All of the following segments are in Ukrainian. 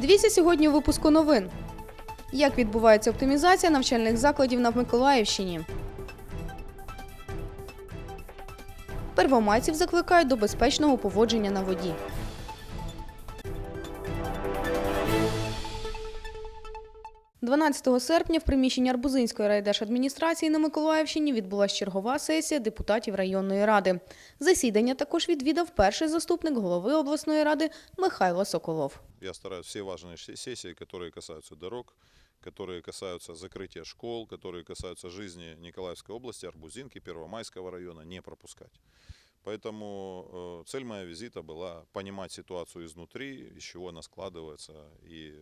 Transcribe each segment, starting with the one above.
Дивіться сьогодні у випуску новин. Як відбувається оптимізація навчальних закладів на Миколаївщині? Первомайців закликають до безпечного поводження на воді. – 12 серпня в приміщенні Арбузинської райдержадміністрації на Миколаївщині відбулася чергова сесія депутатів районної ради. Засідання також відвідав перший заступник голови обласної ради Михайло Соколов. Я стараюсь все важные се- сессии, которые касаются дорог, которые касаются закрытия школ, которые касаются жизни Николаевской области, Арбузинки, Первомайского района, не пропускать. Поэтому э, цель моего визита была понимать ситуацию изнутри, из чего она складывается и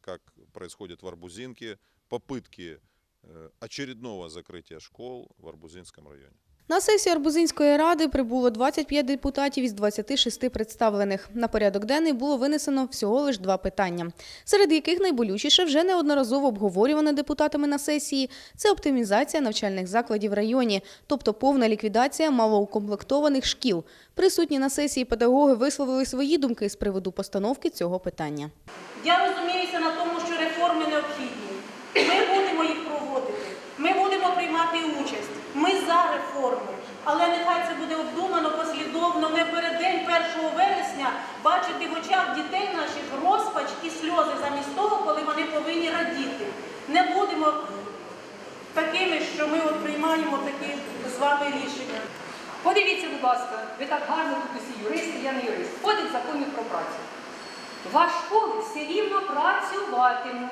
как происходит в Арбузинке попытки э, очередного закрытия школ в Арбузинском районе. На сесію Арбузинської ради прибуло 25 депутатів із 26 представлених. На порядок денний було винесено всього лиш два питання, серед яких найболючіше вже неодноразово обговорюване депутатами на сесії – це оптимізація навчальних закладів в районі, тобто повна ліквідація малоукомплектованих шкіл. Присутні на сесії педагоги висловили свої думки з приводу постановки цього питання. Я розуміюся на тому, що реформи необхідні. Ми будемо їх проводити. Ми будемо приймати участь. Ми за реформи. Але нехай це буде обдумано, послідовно, не перед день 1 вересня бачити в очах дітей наших розпач і сльози замість того, коли вони повинні радіти. Не будемо такими, що ми от приймаємо такі з вами рішення. Подивіться, будь ласка, ви так гарно тут усі юристи, я не юрист. Входить в закони про працю. Ваші школи все рівно працюватимуть.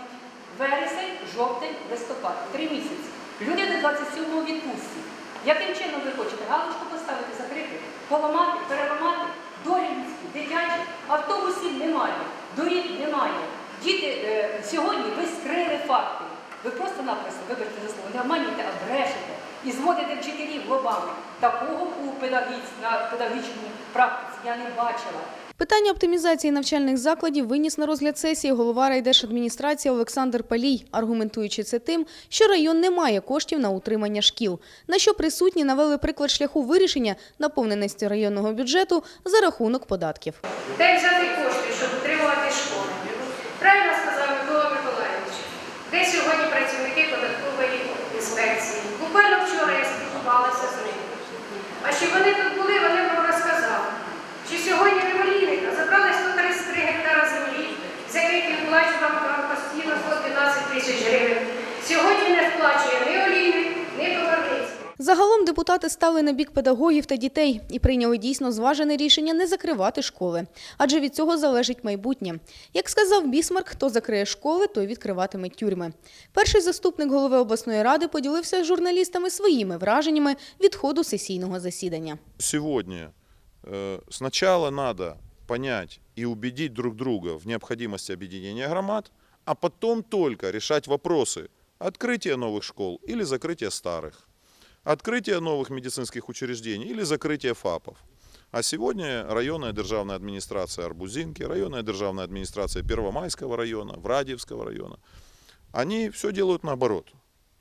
Вересень, жовтень, листопад. Три місяці. Люди до 27-го відпустці. Яким чином ви хочете галочку поставити, закрити, поламати, переламати? Долі людські, дитячі, автобусів немає, доріг немає. Діти е, сьогодні ви скрили факти. Ви просто-напросто, вибачте за слово, не обманюєте, а брешете. І зводите вчителів лобами. Такого у педагогічній практиці я не бачила. Питання оптимізації навчальних закладів виніс на розгляд сесії голова райдержадміністрації Олександр Палій, аргументуючи це тим, що район не має коштів на утримання шкіл. На що присутні навели приклад шляху вирішення наповненості районного бюджету за рахунок податків. Де взяти кошти, щоб утримувати школи? Правильно сказав Микола Миколаївич. Де сьогодні працівники податкової інспекції? Буквально вчора я спілкувалася з ними. А чи вони тут були, вони вам розказали. Чи сьогодні Револіника забрали 133 гектара землі, з яких він плачував вам постійно 112 тисяч гривень. Сьогодні не сплачує ні Олійник, ні Товарницький. Загалом депутати стали на бік педагогів та дітей і прийняли дійсно зважене рішення не закривати школи, адже від цього залежить майбутнє. Як сказав Бісмарк, хто закриє школи, той відкриватиме тюрми. Перший заступник голови обласної ради поділився з журналістами своїми враженнями від ходу сесійного засідання. Сегодня э, сначала надо понять и убедить друг друга в необходимости объединения громад, а потом только решать вопросы открытия новых школ или закрытия старых, Открытия новых медицинских учреждений или закрытия ФАПов. А сегодня районная державная администрация Арбузинки, районная державная администрация Первомайского района, Врадиевского района, они все делают наоборот.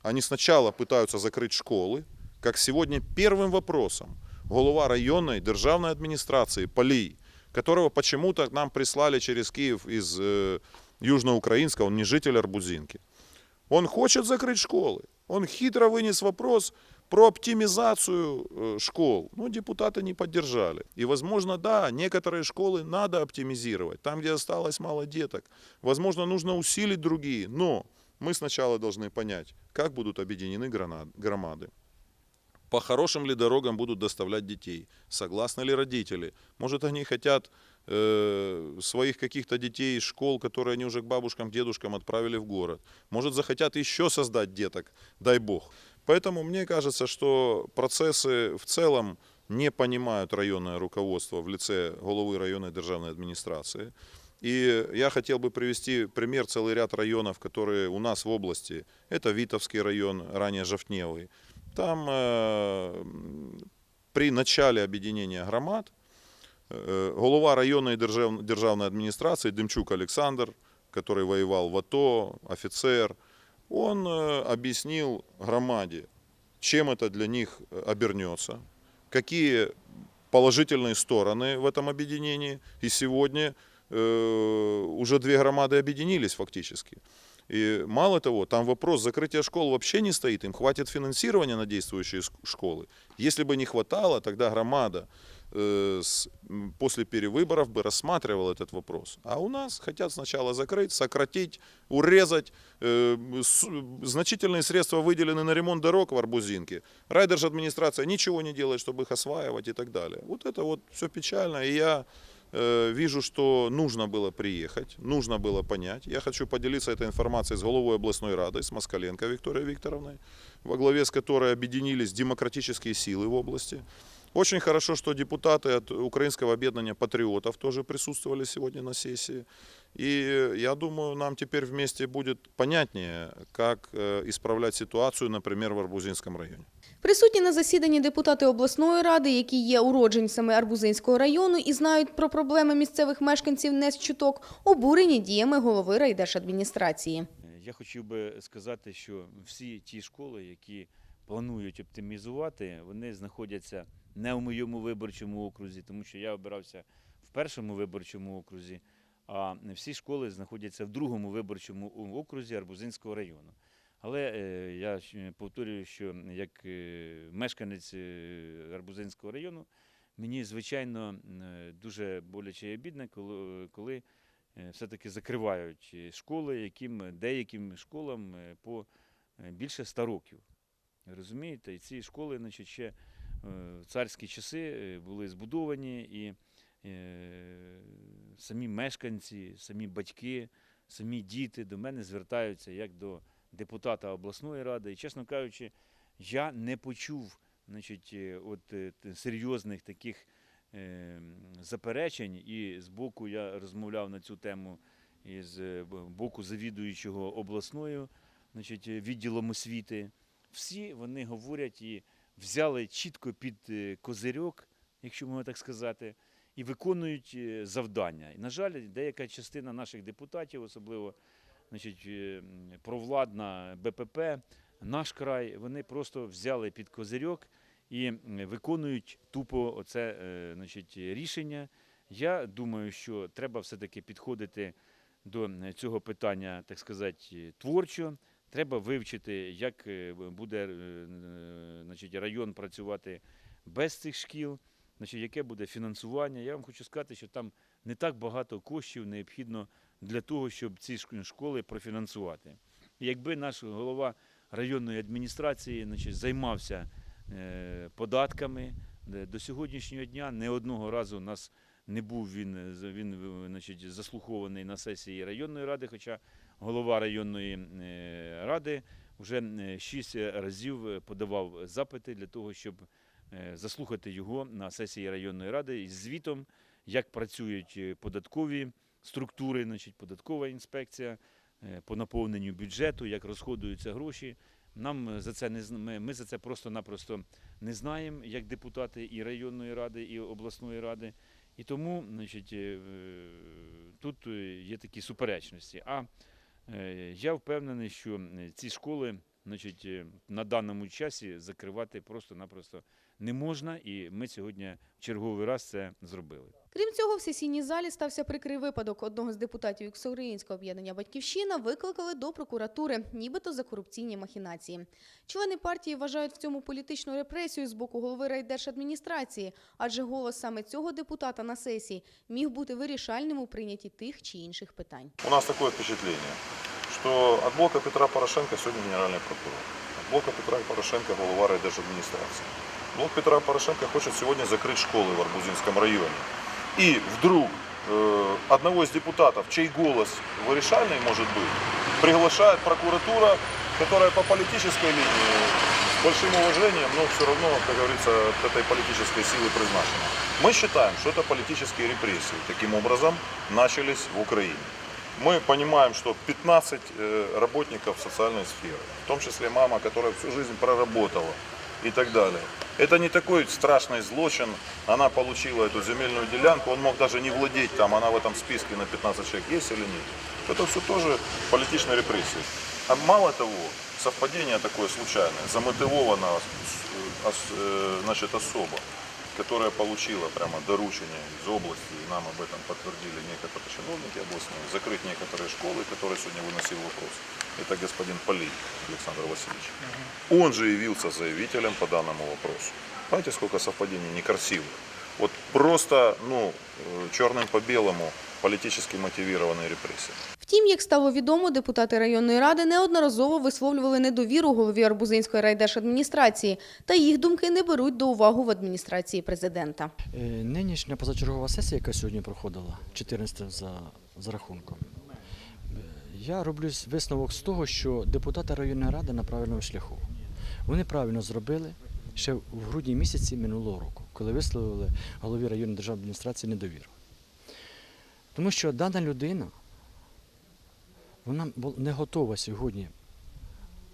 Они сначала пытаются закрыть школы, как сегодня первым вопросом голова районной державной администрации Полей, которого почему-то нам прислали через Киев из э, Южноукраинска, он не житель Арбузинки. Он хочет закрыть школы. Он хитро вынес вопрос про оптимизацию э, школ. Но депутаты не поддержали. И, возможно, да, некоторые школы надо оптимизировать. Там, где осталось мало деток. Возможно, нужно усилить другие. Но мы сначала должны понять, как будут объединены громады. По хорошим ли дорогам будут доставлять детей? Согласны ли родители? Может, они хотят э, своих каких-то детей из школ, которые они уже к бабушкам, к дедушкам отправили в город? Может, захотят еще создать деток? Дай бог. Поэтому мне кажется, что процессы в целом не понимают районное руководство в лице головы районной державной администрации. И я хотел бы привести пример целый ряд районов, которые у нас в области. Это Витовский район, ранее Жовтневый. Там э, м, при начале объединения громад э, голова районной держав- державной администрации Демчук Александр, который воевал в АТО, офицер, он э, объяснил громаде, чем это для них э, обернется, какие положительные стороны в этом объединении. И сегодня э, уже две громады объединились фактически. И мало того, там вопрос закрытия школ вообще не стоит. Им хватит финансирования на действующие ск- школы. Если бы не хватало, тогда громада э, с- м, после перевыборов бы рассматривала этот вопрос. А у нас хотят сначала закрыть, сократить, урезать. Э, значительные средства выделены на ремонт дорог в Арбузинке. Райдерж администрация ничего не делает, чтобы их осваивать и так далее. Вот это вот все печально. И я э, вижу, что нужно было приехать, нужно было понять. Я хочу поделиться этой информацией с головой областной рады, с Москаленко Викторией Викторовной, во главе с которой объединились демократические силы в области. Очень хорошо, что депутаты от Украинского объединения патриотов тоже присутствовали сегодня на сессии. И я думаю, нам теперь вместе будет понятнее, как э, исправлять ситуацию, например, в Арбузинском районе. Присутні на засіданні депутати обласної ради, які є уродженцями Арбузинського району і знають про проблеми місцевих мешканців не з чуток, обурені діями голови райдержадміністрації. Я хотів би сказати, що всі ті школи, які планують оптимізувати, вони знаходяться не в моєму виборчому окрузі, тому що я обирався в першому виборчому окрузі, а всі школи знаходяться в другому виборчому окрузі Арбузинського району. Але е, я повторюю, що як е, мешканець е, Арбузинського району, мені звичайно е, дуже боляче і обідно, коли, е, все-таки закривають е, школи, яким деяким школам е, по е, більше 100 років. Розумієте? І ці школи, значить, ще е, в царські часи е, були збудовані, і е, самі мешканці, самі батьки, самі діти до мене звертаються як до депутата обласної ради. І, чесно кажучи, я не почув значить, от, серйозних таких заперечень, і з боку я розмовляв на цю тему із боку завідуючого обласною значить, відділом освіти. Всі вони говорять і взяли чітко під е, козирьок, якщо можна так сказати, і виконують е, завдання. І, на жаль, деяка частина наших депутатів, особливо значить, е, провладна БПП, наш край, вони просто взяли під козирьок і виконують тупо оце значить, рішення. Я думаю, що треба все-таки підходити до цього питання, так сказати, творчо. Треба вивчити, як е, буде е, значить, район працювати без цих шкіл, значить, яке буде фінансування. Я вам хочу сказати, що там не так багато коштів необхідно для того, щоб ці шк- школи профінансувати. Якби наш голова районної адміністрації значить, займався е, податками до сьогоднішнього дня, не одного разу нас не був він, він значить, заслухований на сесії районної ради, хоча голова районної е, ради вже е, шість разів е, подавав запити для того, щоб заслухати його на сесії районної ради із звітом, як працюють податкові структури, значить, податкова інспекція по наповненню бюджету, як розходуються гроші. Нам за це не ми, ми за це просто-напросто не знаємо, як депутати і районної ради, і обласної ради. І тому, значить, тут є такі суперечності. А я впевнений, що е, ці школи, значить, е, на даному часі закривати просто-напросто не можна, і ми сьогодні в черговий раз це зробили. Крім цього, в сесійній залі стався прикрий випадок. Одного з депутатів Всеукраїнського об'єднання Батьківщина викликали до прокуратури, нібито за корупційні махінації. Члени партії вважають в цьому політичну репресію з боку голови райдержадміністрації, адже голос саме цього депутата на сесії міг бути вирішальним у прийнятті тих чи інших питань. У нас такое впечатление, что от блока Петра Порошенко сегодня генеральный прокурор. От блока Петра Порошенко глава райдержадминистрации. Блок Петра Порошенко хочет сегодня закрыть школы в Арбузинском районе. И вдруг э, одного из депутатов, чей голос вырішальный может быть, приглашает прокуратура, которая по политической линии с большим уважением, но все равно, как говорится, от этой политической силы призначена. Мы считаем, что это политические репрессии. Таким образом, начались в Украине. Мы понимаем, что 15 э, работников социальной сферы, в том числе мама, которая всю жизнь проработала и так далее. Это не такой страшный злочин. Она получила эту земельную делянку, он мог даже не владеть там, она в этом списке на 15 человек есть или нет. Это все тоже политичные репрессии. А мало того, совпадение такое случайное, замотивовано э, ос- э, значит, особо. Которая получила прямо доручение из области, и нам об этом подтвердили некоторые чиновники областные, закрыть некоторые школы, которые сегодня выносил вопрос. Это господин Полей Александр Васильевич. Он же явился заявителем по данному вопросу. Знаете, сколько совпадений некрасивых? Вот просто, ну, э, черным по белому политически мотивированные репрессии. Втім, як стало відомо, депутати районної ради неодноразово висловлювали недовіру голові Арбузинської райдержадміністрації, та їх думки не беруть до уваги в адміністрації президента. Е, Нинішня позачергова сесія, яка сьогодні проходила, 14 за, за рахунком, е, я роблю висновок з того, що депутати районної ради на правильному шляху. Вони правильно зробили ще в грудні місяці минулого року, коли висловили голові районної державної адміністрації недовіру. Тому що дана людина вона не готова сьогодні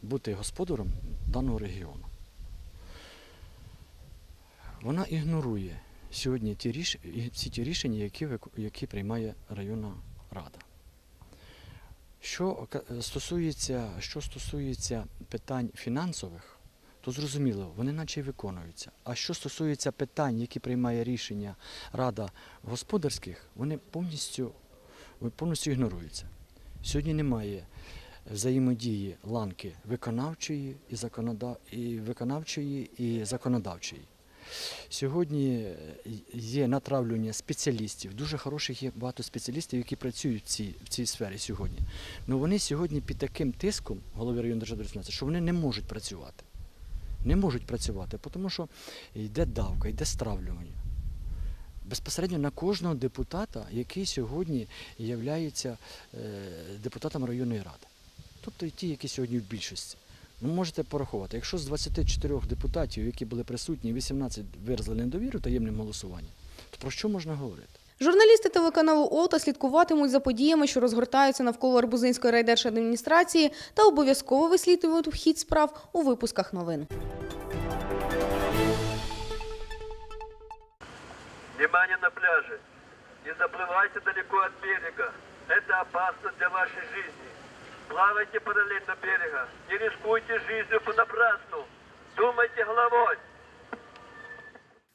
бути господарем даного регіону. Вона ігнорує сьогодні ті ріш... всі ті рішення, які, які приймає районна рада. Що стосується, що стосується питань фінансових, то зрозуміло, вони наче виконуються. А що стосується питань, які приймає рішення Рада господарських, вони повністю, повністю ігноруються. Сьогодні немає взаємодії ланки виконавчої і, і виконавчої і законодавчої. Сьогодні е, є натравлення спеціалістів, дуже хороших є багато спеціалістів, які працюють в цій, в цій сфері сьогодні. Ну вони сьогодні під таким тиском голови районної державної що вони не можуть працювати. Не можуть працювати, тому що йде давка, йде стравлювання. Безпосередньо на кожного депутата, який сьогодні є депутатом районної ради. Тобто і ті, які сьогодні в більшості. Ну, можете порахувати, якщо з 24 депутатів, які були присутні, 18 виразили недовіру таємним голосуванням, то про що можна говорити? Журналісти телеканалу ОТА слідкуватимуть за подіями, що розгортаються навколо Арбузинської райдержадміністрації, та обов'язково вислідують хід справ у випусках новин. Внимание на пляже. Не заплывайте далеко от берега. Это опасно для вашей жизни. Плавайте параллельно берега. Не рискуйте жизнью понапрасну. Думайте головой.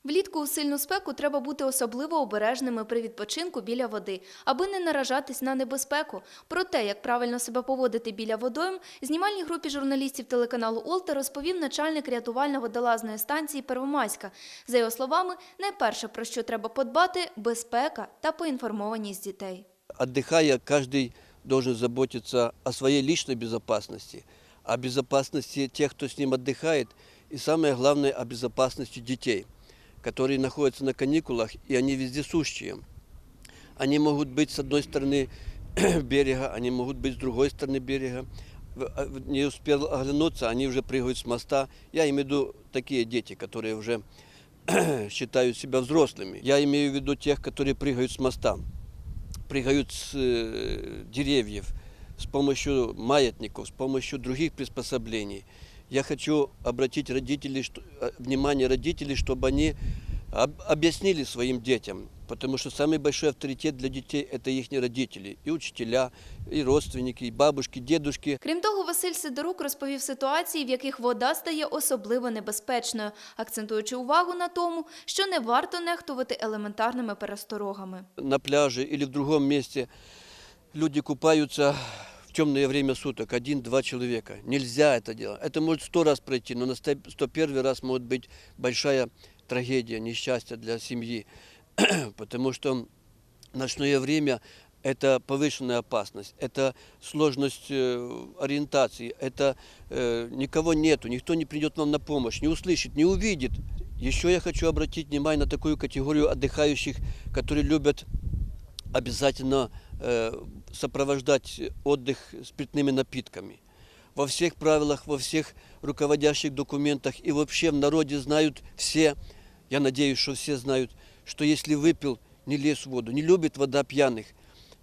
Влітку у сильну спеку треба бути особливо обережними при відпочинку біля води, аби не наражатись на небезпеку. Про те, як правильно себе поводити біля водойм, знімальній групі журналістів телеканалу Олта розповів начальник рятувально-водолазної станції Первомайська. За його словами, найперше, про що треба подбати – безпека та поінформованість дітей. отдыхая, каждый должен заботиться о своей личной безопасности, о безопасности тех, кто с ним отдыхает, и самое главное, о безопасности детей, которые находятся на каникулах, и они вездесущие. Они могут быть с одной стороны берега, они могут быть с другой стороны берега. В- а, в- Не успел оглянуться, они уже прыгают с моста. Я имею в виду такие дети, которые уже считают себя взрослыми. Я имею в виду тех, которые прыгают с моста прыгают с э, деревьев с помощью маятников, с помощью других приспособлений. Я хочу обратить родителей, что, э, внимание родителей, чтобы они об- объяснили своим детям, потому что самый большой авторитет для детей – это их родители, и учителя, и родственники, и бабушки, дедушки. Крім того, Василь Сидорук розповів ситуації, в яких вода стає особливо небезпечною, акцентуючи увагу на тому, що не варто нехтувати елементарними пересторогами. на пляже или в другом месте люди купаются в темное время суток, один-два человека. Нельзя это делать. Это может сто раз пройти, но на сто сто первый раз может быть большая трагедия, несчастье для семьи. Потому что ночное время – это повышенная опасность, это сложность э, ориентации, это э, никого нету, никто не придет вам на помощь, не услышит, не увидит. Еще я хочу обратить внимание на такую категорию отдыхающих, которые любят обязательно э, сопровождать отдых спиртными напитками. Во всех правилах, во всех руководящих документах и вообще в народе знают все, я надеюсь, что все знают, что если выпил, не лезь в воду. Не любит вода пьяных,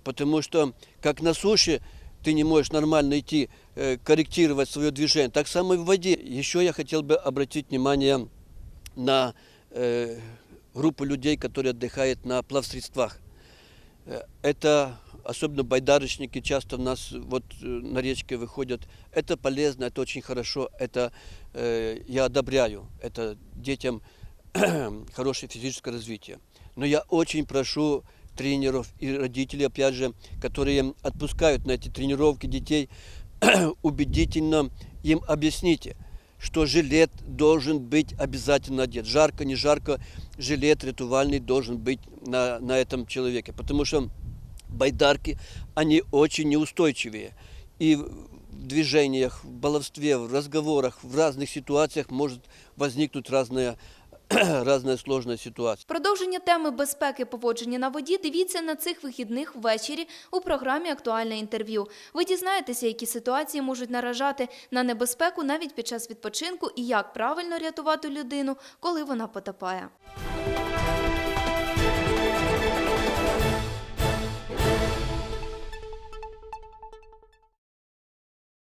потому что как на суше ты не можешь нормально идти, э, корректировать свое движение, так само и в воде. Еще я хотел бы обратить внимание на э, группу людей, которые отдыхают на плавсредствах. Э, Это особенно байдарочники часто у нас вот э, на речке выходят. Это полезно, это очень хорошо, это э, я одобряю. Это детям хорошее физическое развитие. Но я очень прошу тренеров и родителей, опять же, которые отпускают на эти тренировки детей, убедительно им объясните, что жилет должен быть обязательно одет. Жарко, не жарко, жилет ритуальный должен быть на, на этом человеке. Потому что байдарки, они очень неустойчивые. И в движениях, в баловстве, в разговорах, в разных ситуациях может возникнуть разная, разная сложная ситуация. Продовження теми безпеки поводження на воді дивіться на цих вихідних ввечері у програмі Актуальне інтерв'ю. Ви дізнаєтеся, які ситуації можуть наражати на небезпеку навіть під час відпочинку і як правильно рятувати людину, коли вона потопає.